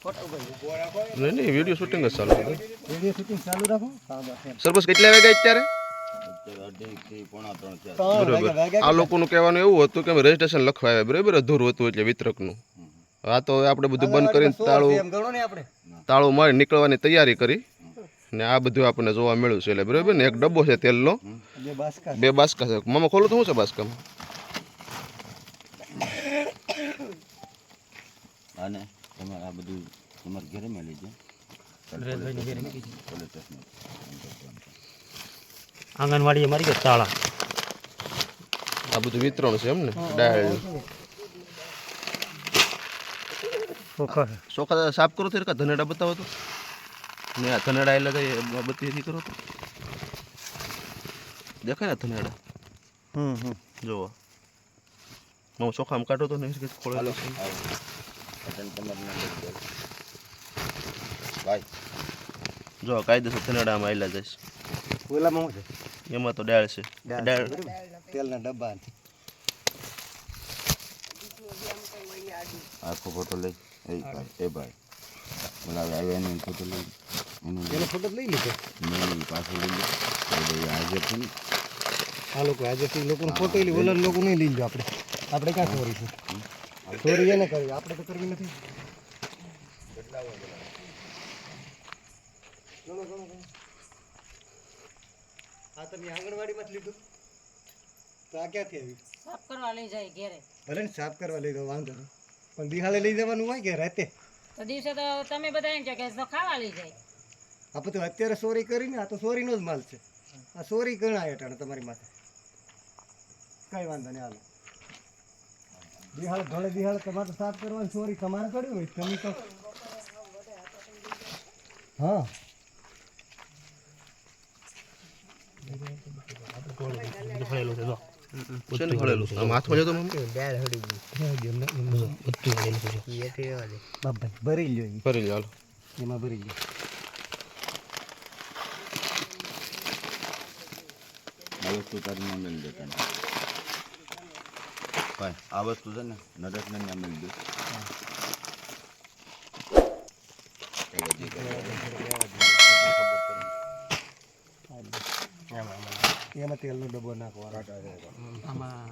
નહીં નહીં video shooting જ ચાલુ વીડિયો શૂટિંગ ચાલુ રાખો? સર બસ કેટલા વાગ્યા અત્યારે? આ લોકોનું કહેવાનું એવું હતું કે અમે રજીસ્ટ્રેશન લખવા આવ્યા બરાબર? અધૂરું હતું એટલે વિતરકનું. આ તો આપણે બધું બંધ કરીને તાળું એમ ગણો ને આપણે. તાળું મારી નીકળવાની તૈયારી કરી. ને આ બધું આપણને જોવા મળ્યું છે એટલે બરાબર? ને એક ડબ્બો છે તેલનો. બે બાસકા બે છે. મામા ખોલું તો શું છે બાસકામાં? અને તમારે આ બધું તમારે ઘરે મેલી છે આંગણવાડી મારી ગયા તાળા. આ બધું વિતરણ છે એમ ને ડાયલ ચોખા ચોખા સાફ કરો તો ધનેડા બતાવો તો. ને આ ધનેડા એટલે કઈ બત્તીથી કરો તો દેખાય ને ધનેડા? હમ હમ. જોવો. હું ચોખામાં કાઢો તો ને ખોળેલો ભાઈ જો કાયદેસર થનડામાં આવેલા જઈશ. ઓલામાં શું છે? એમાં તો ડાળ છે. દાળ તેલના ડબ્બા આખો ફોટો લઈ. એ ભાઈ એ ભાઈ. બોલાવે આવ્યા એનો ફોટો લઈ. એનો ફોટો લઈ લીધો? મેં પાછો લઈ લો ભાઈ હાજર છે ને. આ લોકો આજે થી લોકોનો ફોટો લઈ ઓલા લોકો નહીં લઈ લો આપણે. આપણે ક્યાં ચોરી છે ચોરી એને કરવી આપણે તો કરવી નથી. આ તમે આંગણવાડીમાં જ લીધું? તો આ ક્યાંથી સાફ કરવા લઈ જાય ઘેરે. ભલે ને સાફ કરવા લઈ દો વાંધો નહીં. પણ દિહાળે લઈ જવાનું હોય કે રાતે? તો દિવસે તો તમે બધા એમ કે તો ખાવા લઈ જાય. આપણે તો અત્યારે ચોરી કરીને આ તો ચોરીનો જ માલ છે. આ ચોરી ગણાય અટાણે તમારી માથે. કઈ વાંધો નહીં હાલો. દિહાળ ભલે બિહાળ તમારે સાફ કરવાની ચોરી તમારે કર્યું હોય? તમે તો હા. છે. જો છે બધું છે. બાપભાઈ ભરી લ્યો. ભરી લો હાલો. એમાં ભરી લ્યો. આ વસ્તુ તારી નામ મેળ દે તને ભાઈ આ વસ્તુ છે ને નરેશને નામ મેળ એ. એમાં તેલનો ડબ્બો નાખવાનો આમાં